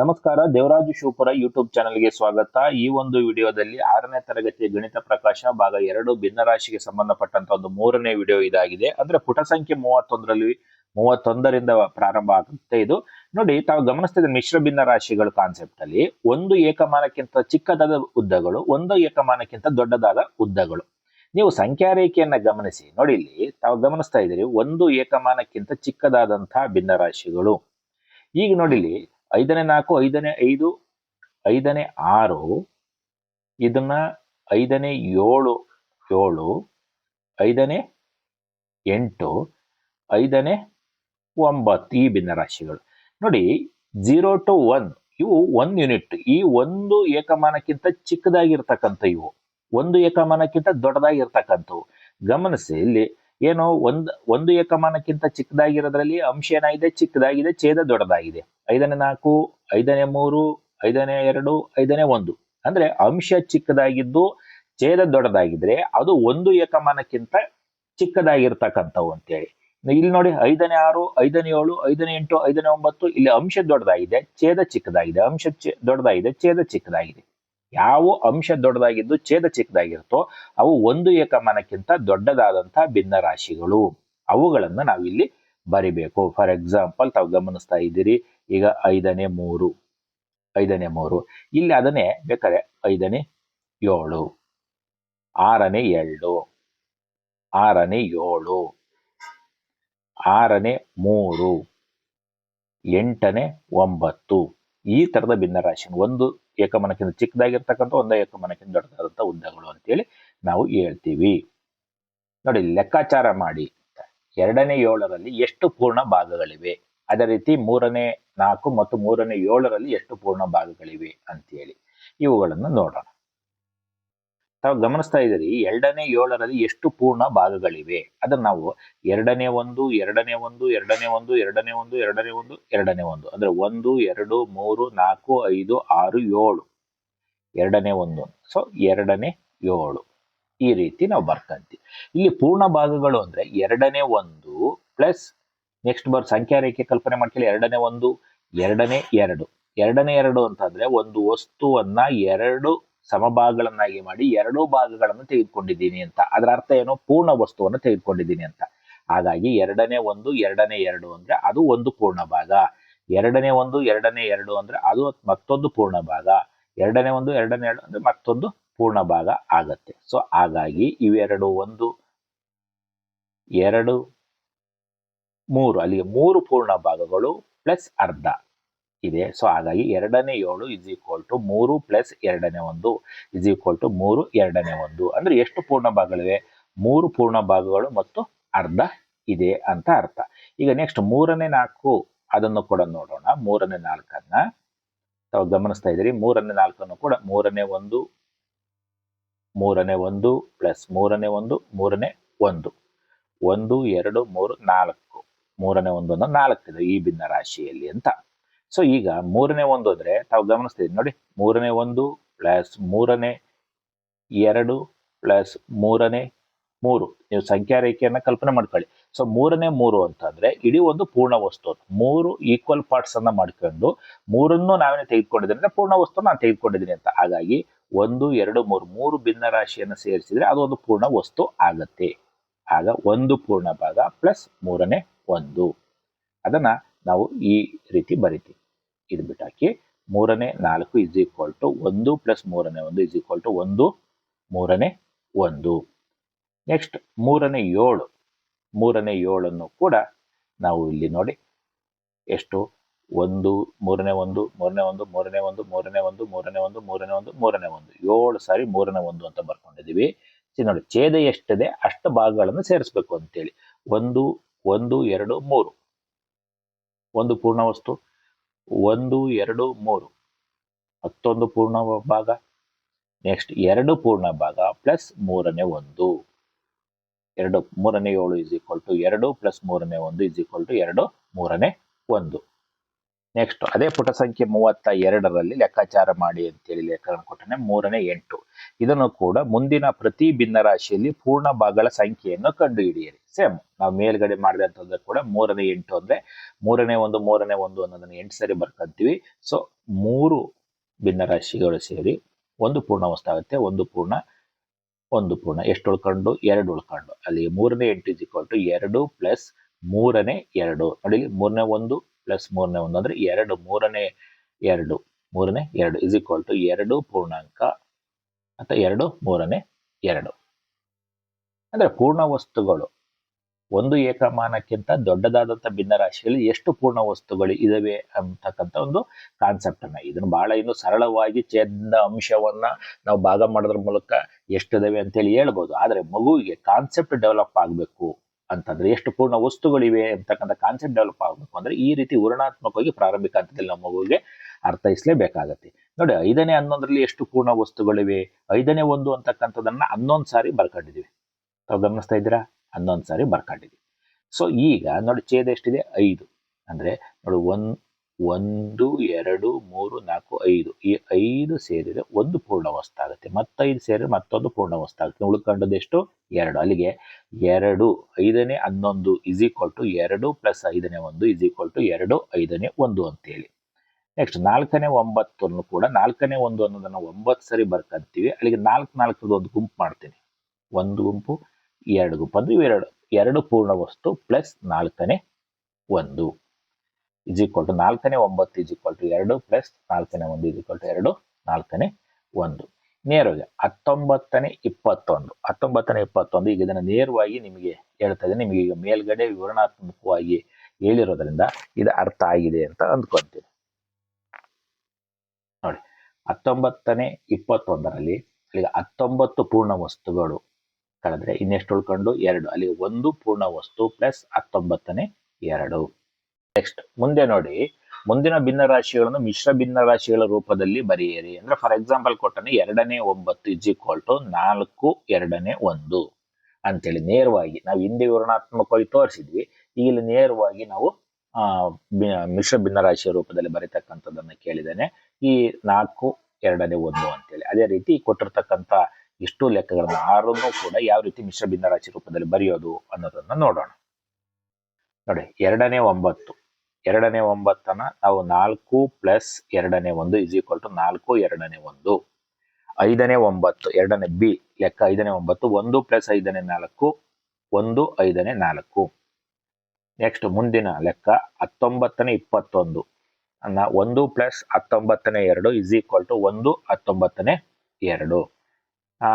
ನಮಸ್ಕಾರ, ದೇವರಾಜು ಶಿವಪುರ ಯೂಟ್ಯೂಬ್ ಚಾನೆಲ್ಗೆ ಸ್ವಾಗತ. ಈ ಒಂದು ವಿಡಿಯೋದಲ್ಲಿ ಆರನೇ ತರಗತಿಯ ಗಣಿತ ಪ್ರಕಾಶ ಭಾಗ ಎರಡು ಭಿನ್ನರಾಶಿಗೆ ಸಂಬಂಧಪಟ್ಟಂತ ಒಂದು ಮೂರನೇ ವಿಡಿಯೋ ಇದಾಗಿದೆ. ಅಂದ್ರೆ ಪುಟ ಸಂಖ್ಯೆ ಮೂವತ್ತೊಂದರಲ್ಲಿ ಮೂವತ್ತೊಂದರಿಂದ ಪ್ರಾರಂಭ ಆಗುತ್ತೆ ಇದು. ನೋಡಿ, ತಾವು ಗಮನಿಸ್ತಿದ್ದ ಮಿಶ್ರ ಭಿನ್ನ ರಾಶಿಗಳ ಕಾನ್ಸೆಪ್ಟ್ ಅಲ್ಲಿ ಒಂದು ಏಕಮಾನಕ್ಕಿಂತ ಚಿಕ್ಕದಾದ ಉದ್ದಗಳು, ಒಂದು ಏಕಮಾನಕ್ಕಿಂತ ದೊಡ್ಡದಾದ ಉದ್ದಗಳು. ನೀವು ಸಂಖ್ಯಾ ರೇಖೆಯನ್ನ ಗಮನಿಸಿ. ನೋಡಿ, ಇಲ್ಲಿ ತಾವು ಗಮನಿಸ್ತಾ ಇದ್ದೀರಿ, ಒಂದು ಏಕಮಾನಕ್ಕಿಂತ ಚಿಕ್ಕದಾದಂತಹ ಭಿನ್ನರಾಶಿಗಳು. ಈಗ ನೋಡಿಲಿ ಐದನೇ ನಾಲ್ಕು, ಐದನೇ ಐದು, ಐದನೇ ಆರು, ಇದನ್ನ ಐದನೇ ಏಳು ಏಳು, ಐದನೇ ಎಂಟು, ಐದನೇ ಒಂಬತ್ತು ಈ ಭಿನ್ನರಾಶಿಗಳು. ನೋಡಿ ಜೀರೋ ಟು ಒನ್ ಇವು ಒಂದು ಯೂನಿಟ್ ಈ ಒಂದು ಏಕಮಾನಕ್ಕಿಂತ ಚಿಕ್ಕದಾಗಿರ್ತಕ್ಕಂಥ ಇವು ಒಂದು ಏಕಮಾನಕ್ಕಿಂತ ದೊಡ್ಡದಾಗಿರ್ತಕ್ಕಂಥವು. ಗಮನಿಸಿ ಇಲ್ಲಿ ಏನೋ ಒಂದ್, ಒಂದು ಏಕಮಾನಕ್ಕಿಂತ ಚಿಕ್ಕದಾಗಿರೋದ್ರಲ್ಲಿ ಅಂಶ ಏನಾಗಿದೆ? ಚಿಕ್ಕದಾಗಿದೆ, ಛೇದ ದೊಡ್ಡದಾಗಿದೆ. ಐದನೇ ನಾಲ್ಕು, ಐದನೇ ಮೂರು, ಐದನೇ ಎರಡು, ಐದನೇ ಒಂದು. ಅಂದ್ರೆ ಅಂಶ ಚಿಕ್ಕದಾಗಿದ್ದು ಛೇದ ದೊಡ್ಡದಾಗಿದ್ರೆ ಅದು ಒಂದು ಏಕಮಾನಕ್ಕಿಂತ ಚಿಕ್ಕದಾಗಿರ್ತಕ್ಕಂಥವು ಅಂತೇಳಿ. ಇಲ್ಲಿ ನೋಡಿ ಐದನೇ ಆರು, ಐದನೇ ಏಳು, ಐದನೇ ಎಂಟು, ಐದನೇ ಒಂಬತ್ತು, ಇಲ್ಲಿ ಅಂಶ ದೊಡ್ಡದಾಗಿದೆ, ಛೇದ ಚಿಕ್ಕದಾಗಿದೆ, ಅಂಶ ದೊಡ್ಡದಾಗಿದೆ, ಛೇದ ಚಿಕ್ಕದಾಗಿದೆ. ಯಾವ ಅಂಶ ದೊಡ್ಡದಾಗಿದ್ದು ಛೇದ ಚಿಕ್ಕದಾಗಿರುತ್ತೋ ಅವು ಒಂದು ಏಕಮಾನಕ್ಕಿಂತ ದೊಡ್ಡದಾದಂತಹ ಭಿನ್ನ ರಾಶಿಗಳು ಅವುಗಳನ್ನ ನಾವಿಲ್ಲಿ ಬರಿಬೇಕು. ಫಾರ್ ಎಕ್ಸಾಂಪಲ್ ತಾವು ಗಮನಿಸ್ತಾ ಇದ್ದೀರಿ, ಈಗ ಐದನೇ ಮೂರು ಐದನೇ ಮೂರು. ಇಲ್ಲಿ ಅದನ್ನೇ ಬೇಕಾದ್ರೆ ಐದನೇ ಏಳು, ಆರನೇ ಎರಡು, ಆರನೇ ಏಳು, ಆರನೇ ಮೂರು, ಎಂಟನೇ ಒಂಬತ್ತು. ಈ ತರದ ಭಿನ್ನರಾಶಿ ಒಂದು ಏಕಮನಕ್ಕಿಂತ ಚಿಕ್ಕದಾಗಿರ್ತಕ್ಕಂಥ ಒಂದೇ ಏಕಮನಕ್ಕಿಂತ ದೊಡ್ಡದಾದಂಥ ಉದ್ದಗಳು ಅಂತೇಳಿ ನಾವು ಹೇಳ್ತೀವಿ. ನೋಡಿ, ಲೆಕ್ಕಾಚಾರ ಮಾಡಿ. ಎರಡನೇ ಏಳರಲ್ಲಿ ಎಷ್ಟು ಪೂರ್ಣ ಭಾಗಗಳಿವೆ? ಅದೇ ರೀತಿ ಮೂರನೇ ನಾಲ್ಕು ಮತ್ತು ಮೂರನೇ ಏಳರಲ್ಲಿ ಎಷ್ಟು ಪೂರ್ಣ ಭಾಗಗಳಿವೆ ಅಂತೇಳಿ. ಇವುಗಳನ್ನು ನೋಡೋಣ. ತಾವು ಗಮನಿಸ್ತಾ ಇದ್ದೀರಿ, ಎರಡನೇ ಏಳರಲ್ಲಿ ಎಷ್ಟು ಪೂರ್ಣ ಭಾಗಗಳಿವೆ. ಅದನ್ನ ನಾವು ಎರಡನೇ ಒಂದು ಎರಡನೇ ಒಂದು ಎರಡನೇ ಒಂದು ಎರಡನೇ ಒಂದು ಎರಡನೇ ಒಂದು ಎರಡನೇ ಒಂದು. ಅಂದ್ರೆ ಒಂದು, ಎರಡು, ಮೂರು, ನಾಲ್ಕು, ಐದು, ಆರು, ಏಳು. ಎರಡನೇ ಒಂದು. ಸೊ ಎರಡನೇ ಏಳು. ಈ ರೀತಿ ನಾವು ಬರ್ಕಂತೀವಿ ಇಲ್ಲಿ ಪೂರ್ಣ ಭಾಗಗಳು ಅಂದ್ರೆ ಎರಡನೇ ಒಂದು ಪ್ಲಸ್ ನೆಕ್ಸ್ಟ್ ಬರ್ ಸಂಖ್ಯಾ ರೇಖೆ ಕಲ್ಪನೆ ಮಾಡ್ಕೊಳ್ಳಿ. ಎರಡನೇ ಒಂದು, ಎರಡನೇ ಎರಡು. ಎರಡನೇ ಎರಡು ಅಂತಂದ್ರೆ ಒಂದು ವಸ್ತುವನ್ನ ಎರಡು ಸಮಭಾಗಗಳನ್ನಾಗಿ ಮಾಡಿ ಎರಡು ಭಾಗಗಳನ್ನು ತೆಗೆದುಕೊಂಡಿದ್ದೀನಿ ಅಂತ. ಅದರ ಅರ್ಥ ಏನು? ಪೂರ್ಣ ವಸ್ತುವನ್ನು ತೆಗೆದುಕೊಂಡಿದ್ದೀನಿ ಅಂತ. ಹಾಗಾಗಿ ಎರಡನೇ ಒಂದು, ಎರಡನೇ ಎರಡು ಅಂದ್ರೆ ಅದು ಒಂದು ಪೂರ್ಣ ಭಾಗ. ಎರಡನೇ ಒಂದು, ಎರಡನೇ ಎರಡು ಅಂದ್ರೆ ಅದು ಮತ್ತೊಂದು ಪೂರ್ಣ ಭಾಗ. ಎರಡನೇ ಒಂದು, ಎರಡನೇ ಎರಡು ಅಂದ್ರೆ ಮತ್ತೊಂದು ಪೂರ್ಣ ಭಾಗ ಆಗತ್ತೆ. ಸೊ ಹಾಗಾಗಿ ಇವೆರಡು ಒಂದು, ಎರಡು, ಮೂರು. ಅಲ್ಲಿಗೆ ಮೂರು ಪೂರ್ಣ ಭಾಗಗಳು ಪ್ಲಸ್ ಅರ್ಧ. ಇದೆ. ಸೊ ಹಾಗಾಗಿ ಎರಡನೇ ಏಳು ಇಸ್ ಈಕ್ವಲ್ ಟು ಮೂರು ಪ್ಲಸ್ ಎರಡನೇ ಒಂದು ಇಸ್ ಈಕ್ವಲ್ ಟು ಮೂರು ಎರಡನೇ ಒಂದು. ಅಂದ್ರೆ ಎಷ್ಟು ಪೂರ್ಣ ಭಾಗಗಳಿವೆ? ಮೂರು ಪೂರ್ಣ ಭಾಗಗಳು ಮತ್ತು ಅರ್ಧ ಇದೆ ಅಂತ ಅರ್ಥ. ಈಗ ನೆಕ್ಸ್ಟ್ ಮೂರನೇ ನಾಲ್ಕು ಅದನ್ನು ಕೂಡ ನೋಡೋಣ. ಮೂರನೇ ನಾಲ್ಕನ್ನ ತಾವು ಗಮನಿಸ್ತಾ ಇದ್ದೀರಿ. ಮೂರನೇ ನಾಲ್ಕನ್ನು ಕೂಡ ಮೂರನೇ ಒಂದು ಮೂರನೇ ಒಂದು ಪ್ಲಸ್ ಮೂರನೇ ಒಂದು ಮೂರನೇ ಒಂದು. ಒಂದು, ಎರಡು, ಮೂರು, ನಾಲ್ಕು. ಮೂರನೇ ಒಂದು ಅನ್ನೋ ಇದೆ ಈ ಭಿನ್ನ ರಾಶಿಯಲ್ಲಿ ಅಂತ. ಸೊ ಈಗ ಮೂರನೇ ಒಂದು ಅಂದರೆ ತಾವು ಗಮನಿಸ್ತೀವಿ ನೋಡಿ ಮೂರನೇ ಒಂದು ಪ್ಲಸ್ ಮೂರನೇ ಎರಡು ಪ್ಲಸ್ ಮೂರನೇ ಮೂರು. ನೀವು ಸಂಖ್ಯಾ ರೇಖೆಯನ್ನು ಕಲ್ಪನೆ ಮಾಡ್ಕೊಳ್ಳಿ. ಸೊ ಮೂರನೇ ಮೂರು ಅಂತಂದ್ರೆ ಇಡೀ ಒಂದು ಪೂರ್ಣ ವಸ್ತು. ಮೂರು ಈಕ್ವಲ್ ಪಾರ್ಟ್ಸ್ ಅನ್ನ ಮಾಡ್ಕೊಂಡು ಮೂರನ್ನು ನಾವೇನೇ ತೆಗೆದುಕೊಂಡಿದ್ದೀನಿ ಅಂದ್ರೆ ಪೂರ್ಣ ವಸ್ತು ನಾನು ತೆಗೆದುಕೊಂಡಿದ್ದೀನಿ ಅಂತ. ಹಾಗಾಗಿ ಒಂದು, ಎರಡು, ಮೂರು ಮೂರು ಭಿನ್ನ ರಾಶಿಯನ್ನು ಸೇರಿಸಿದ್ರೆ ಅದು ಒಂದು ಪೂರ್ಣ ವಸ್ತು ಆಗತ್ತೆ. ಆಗ ಒಂದು ಪೂರ್ಣ ಭಾಗ ಪ್ಲಸ್ ಮೂರನೇ ಒಂದು. ಅದನ್ನ ನಾವು ಈ ರೀತಿ ಬರಿತೀವಿ. ಇದು ಬಿಟ್ಟಾಕಿ ಮೂರನೇ ನಾಲ್ಕು ಇಸ್ ಈಕ್ವಲ್ ಟು ಒಂದು ಪ್ಲಸ್ ಮೂರನೇ ಒಂದು ಇಸ್ ಈಕ್ವಲ್ ಟು ಒಂದು, ಮೂರನೇ ಒಂದು. ನೆಕ್ಸ್ಟ್ ಮೂರನೇ ಏಳು, ಮೂರನೇ ಏಳನ್ನು ಕೂಡ ನಾವು ಇಲ್ಲಿ ನೋಡಿ. ಎಷ್ಟು? ಒಂದು, ಮೂರನೇ ಒಂದು ಮೂರನೇ ಒಂದು ಮೂರನೇ ಒಂದು ಮೂರನೇ ಒಂದು ಮೂರನೇ ಒಂದು ಮೂರನೇ ಒಂದು ಮೂರನೇ ಒಂದು. ಏಳು ಸಾರಿ ಮೂರನೇ ಒಂದು ಅಂತ ಬರ್ಕೊಂಡಿದ್ದೀವಿ. ನೋಡಿ, ಛೇದ ಎಷ್ಟಿದೆ ಅಷ್ಟು ಭಾಗಗಳನ್ನು ಸೇರಿಸ್ಬೇಕು ಅಂತೇಳಿ. ಒಂದು ಒಂದು, ಎರಡು, ಮೂರು. ಒಂದು ಪೂರ್ಣ ವಸ್ತು ಒಂದು, ಎರಡು, ಮೂರು. ಹತ್ತೊಂದು ಪೂರ್ಣ ಭಾಗ. ನೆಕ್ಸ್ಟ್ ಎರಡು ಪೂರ್ಣ ಭಾಗ ಪ್ಲಸ್ ಮೂರನೇ ಒಂದು. ಎರಡು, ಮೂರನೇ ಏಳು ಇಸ್ ಈಕ್ವಲ್ ಟು ಎರಡು ಪ್ಲಸ್ ಮೂರನೇ ಒಂದು ಇಸ್ ಈಕ್ವಲ್ ಟು ಎರಡು, ಮೂರನೇ ಒಂದು. ನೆಕ್ಸ್ಟ್ ಅದೇ ಪುಟ ಸಂಖ್ಯೆ ಮೂವತ್ತ ಎರಡರಲ್ಲಿ ಲೆಕ್ಕಾಚಾರ ಮಾಡಿ ಅಂತೇಳಿ ಲೆಕ್ಕ ಕೊಟ್ಟನೆ ಮೂರನೇ ಎಂಟು. ಇದನ್ನು ಕೂಡ ಮುಂದಿನ ಪ್ರತಿ ಭಿನ್ನರಾಶಿಯಲ್ಲಿ ಪೂರ್ಣ ಭಾಗಗಳ ಸಂಖ್ಯೆಯನ್ನು ಕಂಡುಹಿಡಿಯಿರಿ. ಸೇಮ್ ನಾವು ಮೇಲ್ಗಡೆ ಮಾಡಿದಂಥದ್ದು ಕೂಡ ಮೂರನೇ ಎಂಟು ಅಂದ್ರೆ ಮೂರನೇ ಒಂದು ಮೂರನೇ ಒಂದು ಅನ್ನೋದನ್ನು ಎಂಟು ಸರಿ ಬರ್ಕೊಂತೀವಿ. ಸೊ ಮೂರು ಭಿನ್ನರಾಶಿಗಳು ಸೇರಿ ಒಂದು ಪೂರ್ಣ ವಸ್ತು ಆಗುತ್ತೆ, ಒಂದು ಪೂರ್ಣ ಒಂದು ಪೂರ್ಣ. ಎಷ್ಟು ಉಳ್ಕೊಂಡು? ಎರಡು ಉಳ್ಕೊಂಡು. ಅಲ್ಲಿ ಮೂರನೇ ಎಂಟು ಇಸ್ ಈಕ್ವಲ್ ಟು ಎರಡು ಪ್ಲಸ್ ಮೂರನೇ ಎರಡು. ನೋಡಿ ಮೂರನೇ ಒಂದು ಪ್ಲಸ್ ಮೂರನೇ ಒಂದು ಅಂದ್ರೆ ಎರಡು, ಮೂರನೇ ಎರಡು ಮೂರನೇ ಎರಡು ಇಸ್ ಈಕ್ವಲ್ ಟು ಎರಡು ಪೂರ್ಣಾಂಕ ಅಥವಾ ಎರಡು, ಮೂರನೇ ಎರಡು. ಅಂದ್ರೆ ಪೂರ್ಣ ವಸ್ತುಗಳು ಒಂದು ಏಕಮಾನಕ್ಕಿಂತ ದೊಡ್ಡದಾದಂಥ ಭಿನ್ನರಾಶಿಯಲ್ಲಿ ಎಷ್ಟು ಪೂರ್ಣ ವಸ್ತುಗಳು ಇದಾವೆ ಅಂತಕ್ಕಂಥ ಒಂದು ಕಾನ್ಸೆಪ್ಟ್ ಅನ್ನ. ಇದನ್ನು ಬಹಳ ಇನ್ನು ಸರಳವಾಗಿ ಛೇದ ಅಂಶವನ್ನ ನಾವು ಭಾಗ ಮಾಡೋದ್ರ ಮೂಲಕ ಎಷ್ಟಿದಾವೆ ಅಂತೇಳಿ ಹೇಳ್ಬೋದು. ಆದರೆ ಮಗುವಿಗೆ ಕಾನ್ಸೆಪ್ಟ್ ಡೆವಲಪ್ ಆಗಬೇಕು. ಅಂತಂದ್ರೆ ಎಷ್ಟು ಪೂರ್ಣ ವಸ್ತುಗಳಿವೆ ಅಂತಕ್ಕಂಥ ಕಾನ್ಸೆಪ್ಟ್ ಡೆವಲಪ್ ಆಗಬೇಕು. ಅಂದ್ರೆ ಈ ರೀತಿ ವರ್ಣಾತ್ಮಕವಾಗಿ ಪ್ರಾರಂಭಿಕ ಹಂತದಲ್ಲಿ ನಮ್ಮ ಮಗುವಿಗೆ ಅರ್ಥೈಸಲೇಬೇಕಾಗತ್ತೆ ನೋಡಿ, ಐದನೇ ಹನ್ನೊಂದರಲ್ಲಿ ಎಷ್ಟು ಪೂರ್ಣ ವಸ್ತುಗಳಿವೆ? ಐದನೇ ಒಂದು ಅಂತಕ್ಕಂಥದನ್ನ ಹನ್ನೊಂದು ಸಾರಿ ಬರ್ಕೊಂಡಿದೀವಿ. ತಾವು ಗಮನಿಸ್ತಾ ಇದ್ದೀರಾ? ಹನ್ನೊಂದು ಸಾರಿ ಬರ್ಕೊಂಡಿದೀವಿ. ಸೊ ಈಗ ನೋಡಿ, ಛೇದ ಎಷ್ಟಿದೆ? ಐದು. ಅಂದ್ರೆ, ನೋಡಿ, ಒಂದ್ ಒಂದು, ಎರಡು, ಮೂರು, ನಾಲ್ಕು, ಐದು. ಈ ಐದು ಸೇರಿದರೆ ಒಂದು ಪೂರ್ಣ ವಸ್ತಾಗುತ್ತೆ ಮತ್ತೈದು ಸೇರಿದ್ರೆ ಮತ್ತೊಂದು ಪೂರ್ಣ ವಸ್ತಾಗುತ್ತೆ ಉಳ್ಕೊಂಡದ್ದು ಎಷ್ಟು? ಎರಡು. ಅಲ್ಲಿಗೆ ಎರಡು ಐದನೇ ಹನ್ನೊಂದು ಇಸ್ ಈಕ್ವಲ್ ಟು ಎರಡು ಪ್ಲಸ್ ಐದನೇ ಒಂದು ಇಸ್ ಈಕ್ವಲ್ ಟು ಎರಡು ಐದನೇ ಒಂದು ಅಂತೇಳಿ. ನೆಕ್ಸ್ಟ್ ನಾಲ್ಕನೇ ಒಂಬತ್ತನ್ನು ಕೂಡ ನಾಲ್ಕನೇ ಒಂದು ಅನ್ನೋದನ್ನು ಒಂಬತ್ತು ಸರಿ ಬರ್ಕಂತೀವಿ. ಅಲ್ಲಿಗೆ ನಾಲ್ಕು ನಾಲ್ಕರದ್ದು ಒಂದು ಗುಂಪು ಮಾಡ್ತೀನಿ. ಒಂದು ಗುಂಪು, ಎರಡು ಗುಂಪು. ಅಂದ್ರೆ ಇವೆರಡು. ಎರಡು ಪೂರ್ಣ ವಸ್ತು ಪ್ಲಸ್ ನಾಲ್ಕನೇ ಒಂದು. ಇಸ್ ಈಕ್ವಲ್ ಟು ನಾಲ್ಕನೇ ಒಂಬತ್ತು ಇಸ್ ಈಕ್ವಲ್ ಟು ಎರಡು ಪ್ಲಸ್ ನಾಲ್ಕನೇ ಒಂದು ಇಸ್ ಈಕ್ವಲ್ ಟು ಎರಡು, ನಾಲ್ಕನೇ ಒಂದು. ನೇರವಾಗಿ ಹತ್ತೊಂಬತ್ತನೇ ಇಪ್ಪತ್ತೊಂದು. ಹತ್ತೊಂಬತ್ತನೇ ಇಪ್ಪತ್ತೊಂದು ಈಗ ಇದನ್ನು ನೇರವಾಗಿ ನಿಮಗೆ ಹೇಳ್ತಾ ಇದೆ ನಿಮಗೆ ಈಗ ಮೇಲ್ಗಡೆ ವಿವರಣಾತ್ಮಕವಾಗಿ ಹೇಳಿರೋದ್ರಿಂದ ಇದು ಅರ್ಥ ಆಗಿದೆ ಅಂತ ಅಂದ್ಕೊಂತೀನಿ. ನೋಡಿ, ಹತ್ತೊಂಬತ್ತನೇ ಇಪ್ಪತ್ತೊಂದರಲ್ಲಿ ಅಲ್ಲಿಗೆ ಹತ್ತೊಂಬತ್ತು ಪೂರ್ಣ ವಸ್ತುಗಳು ಕಳೆದ್ರೆ ಇನ್ನೆಷ್ಟು ಉಳ್ಕೊಂಡು? ಎರಡು. ಅಲ್ಲಿ ಒಂದು ಪೂರ್ಣ ವಸ್ತು ಪ್ಲಸ್ ಹತ್ತೊಂಬತ್ತನೇ ಎರಡು. ನೆಕ್ಸ್ಟ್ ಮುಂದೆ ನೋಡಿ. ಮುಂದಿನ ಭಿನ್ನರಾಶಿಗಳನ್ನು ಮಿಶ್ರ ಭಿನ್ನರಾಶಿಗಳ ರೂಪದಲ್ಲಿ ಬರೆಯಿರಿ. ಅಂದ್ರೆ ಫಾರ್ ಎಕ್ಸಾಂಪಲ್ ಕೊಟ್ಟನೆ ಎರಡನೇ ಒಂಬತ್ತು ಇಸ್ ಈಕ್ವಲ್ ಟು ನಾಲ್ಕು, ಎರಡನೇ ಒಂದು ಅಂತೇಳಿ ನೇರವಾಗಿ ನಾವು ಹಿಂದೆ ವಿವರಣಾತ್ಮಕವಾಗಿ ತೋರಿಸಿದ್ವಿ. ಇಲ್ಲಿ ನೇರವಾಗಿ ನಾವು, ಆ ಮಿಶ್ರ ಭಿನ್ನರಾಶಿಯ ರೂಪದಲ್ಲಿ ಬರೀತಕ್ಕಂಥದ್ದನ್ನು ಕೇಳಿದ್ದೇನೆ. ಈ ನಾಲ್ಕು, ಎರಡನೇ ಒಂದು ಅಂತೇಳಿ. ಅದೇ ರೀತಿ ಕೊಟ್ಟಿರ್ತಕ್ಕಂಥ ಇಷ್ಟು ಲೆಕ್ಕಗಳನ್ನು ಆರನ್ನು ಕೂಡ ಯಾವ ರೀತಿ ಮಿಶ್ರ ಭಿನ್ನರಾಶಿ ರೂಪದಲ್ಲಿ ಬರೆಯೋದು ಅನ್ನೋದನ್ನ ನೋಡೋಣ. ನೋಡಿ, ಎರಡನೇ ಒಂಬತ್ತು. ಎರಡನೇ ಒಂಬತ್ತನ ನಾವು ನಾಲ್ಕು ಪ್ಲಸ್ ಎರಡನೇ ಒಂದು ಇಸ್ ಈಕ್ವಲ್ ಟು ನಾಲ್ಕು, ಎರಡನೇ ಒಂದು. ಐದನೇ ಒಂಬತ್ತು, ಎರಡನೇ ಬಿ ಲೆಕ್ಕ ಐದನೇ ಒಂಬತ್ತು, ಒಂದು ಪ್ಲಸ್ ಐದನೇ ನಾಲ್ಕು, ಒಂದು ಐದನೇ ನಾಲ್ಕು. ನೆಕ್ಸ್ಟ್ ಮುಂದಿನ ಲೆಕ್ಕ ಹತ್ತೊಂಬತ್ತನೇ ಇಪ್ಪತ್ತೊಂದು. ಅನ್ನ ಒಂದು ಪ್ಲಸ್ ಹತ್ತೊಂಬತ್ತನೇ ಎರಡು ಇಸ್ ಈಕ್ವಲ್ ಟು ಒಂದು ಹತ್ತೊಂಬತ್ತನೇ ಎರಡು.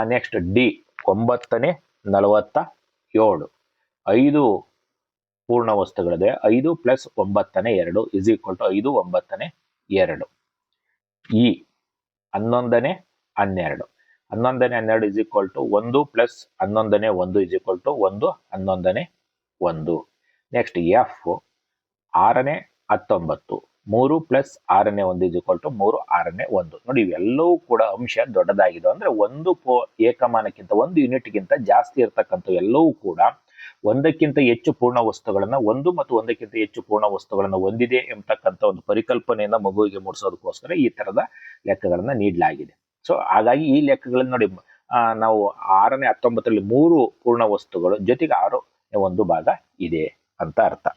ನೆಕ್ಸ್ಟ್ ಡಿ ಒಂಬತ್ತನೇ ನಲವತ್ತ ಏಳು. ಐದು ಪೂರ್ಣ ವಸ್ತುಗಳಿದೆ. ಐದು ಪ್ಲಸ್ ಒಂಬತ್ತನೇ ಎರಡು ಇಸ್ ಈಕ್ವಲ್ ಟು ಐದು, ಒಂಬತ್ತನೇ ಎರಡು. ಇ ಹನ್ನೊಂದನೇ, ಹನ್ನೆರಡು. ಹನ್ನೊಂದನೇ, ಹನ್ನೆರಡು ಇಸ್ ಈಕ್ವಲ್ ಟು ಒಂದು ಪ್ಲಸ್ ಹನ್ನೊಂದನೇ, ಒಂದು ಇಸ್ ಈಕ್ವಲ್ ಟು ಒಂದು, ಹನ್ನೊಂದನೇ, ಒಂದು. ನೆಕ್ಸ್ಟ್ ಎಫ್ ಆರನೇ, ಹತ್ತೊಂಬತ್ತು. ಮೂರು ಪ್ಲಸ್ ಆರನೇ, ಒಂದು ಇಸ್ ಈಕ್ವಲ್ ಟು ಮೂರು, ಆರನೇ, ಒಂದು. ನೋಡಿ, ಇವೆಲ್ಲವೂ ಕೂಡ ಅಂಶ ದೊಡ್ಡದಾಗಿದೆ. ಅಂದ್ರೆ ಒಂದು ಪೋ ಏಕಮಾನಕ್ಕಿಂತ, ಒಂದು ಯೂನಿಟ್ಗಿಂತ ಜಾಸ್ತಿ ಇರತಕ್ಕಂಥ ಎಲ್ಲವೂ ಕೂಡ ಒಂದಕ್ಕಿಂತ ಹೆಚ್ಚು ಪೂರ್ಣ ವಸ್ತುಗಳನ್ನ, ಒಂದು ಮತ್ತು ಒಂದಕ್ಕಿಂತ ಹೆಚ್ಚು ಪೂರ್ಣ ವಸ್ತುಗಳನ್ನು ಹೊಂದಿದೆ ಎಂಬತಕ್ಕಂಥ ಒಂದು ಪರಿಕಲ್ಪನೆಯನ್ನ ಮಗುವಿಗೆ ಮೂಡಿಸೋದಕ್ಕೋಸ್ಕರ ಈ ತರದ ಲೆಕ್ಕಗಳನ್ನ ನೀಡಲಾಗಿದೆ. ಸೊ ಹಾಗಾಗಿ ಈ ಲೆಕ್ಕಗಳನ್ನ ನೋಡಿ ನಾವು ಆರನೇ, ಹತ್ತೊಂಬತ್ತರಲ್ಲಿ ಮೂರು ಪೂರ್ಣ ವಸ್ತುಗಳು, ಜೊತೆಗೆ ಆರು, ಒಂದು ಭಾಗ ಇದೆ ಅಂತ ಅರ್ಥ.